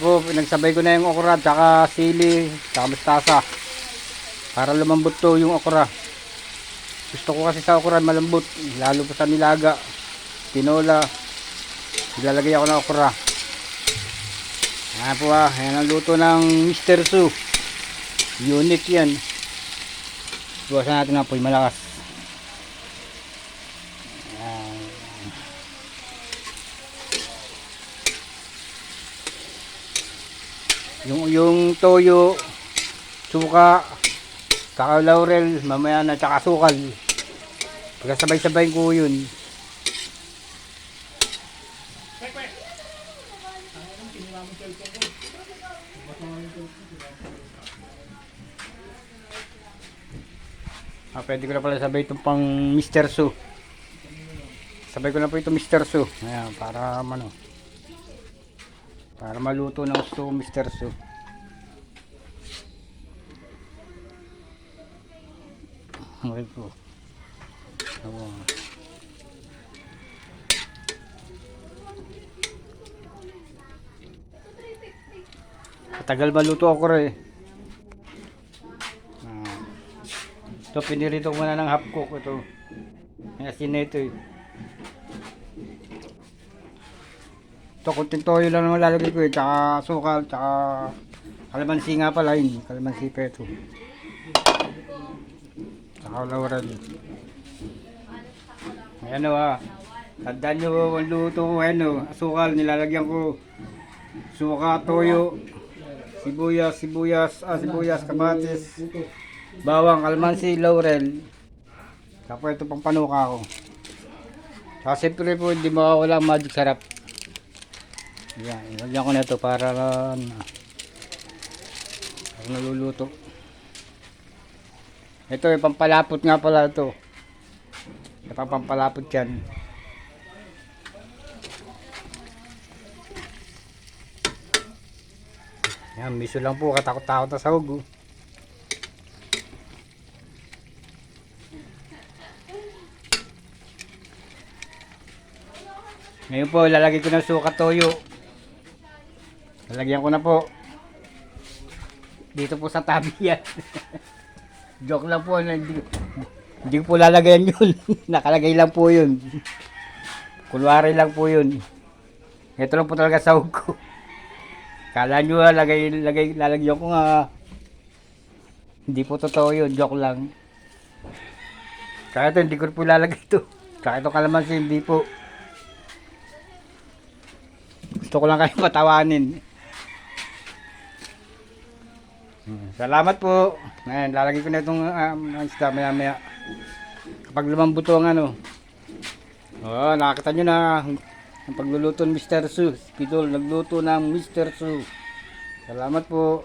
po, pinagsabay ko na yung okra, tsaka sili, tsaka mustasa. Para lumambot to yung okra. Gusto ko kasi sa okra malambot, lalo pa sa nilaga, tinola. Ilalagay ako ng okra. Ayan po ah, ayan ang luto ng Mr. Su. Unique yan. Buwasan natin ng apoy malakas. Yung, yung toyo, suka, saka laurel, mamaya na, tsaka sukal. Pagkasabay-sabay ko yun. Ah, pwede ko na pala sabay itong pang Mr. Su. Sabay ko na po itong Mr. Su. Ayan, para ano. Para maluto ng gusto Mr. Su. Okay po. Oo. Tagal maluto ako rin. Ah. Ito, pinirito ko muna ng half cook ito. Asin na ito eh. Ito, kunting toyo lang naman lalagay ko eh. Tsaka sukal, tsaka kalamansi nga pala yun. Kalamansi pa ito. Tsaka laurel. Ayan o ah. Tandaan nyo ang luto ko. Ayan o. Asukal, nilalagyan ko. Suka, toyo. Sibuyas, sibuyas, ah, sibuyas, kamatis. Bawang, kalmansi, laurel. Tapos ito pang panuka ko. Saka siyempre po, hindi mawawala ang magic sarap. Yan, ilagyan ko na ito para para naluluto. Ito yung pampalapot nga pala ito. Ito ang pampalapot yan. Yan, miso lang po, katakot-takot na sahog. Oh. Ngayon po, lalagay ko ng suka toyo. Lalagyan ko na po. Dito po sa tabi yan. Joke lang po. na Hindi, hindi ko po lalagayan yun. Nakalagay lang po yun. Kulwari lang po yun. Ito lang po talaga sahog ko. Kala nyo ah, lagay, lagay, lalagyan ko nga. Hindi po totoo yun. Joke lang. Kaya ito, hindi ko po lalagay ito. Kaya ito kalamansi, hindi po. Gusto ko lang kayo patawanin. Salamat po. Ngayon, lalagay ko na itong um, isda maya maya. Kapag lumambuto ang ano. Oh, nakakita nyo na ang pagluluto ng Mr. Su. Pitol, nagluto ng Mr. Su. Salamat po.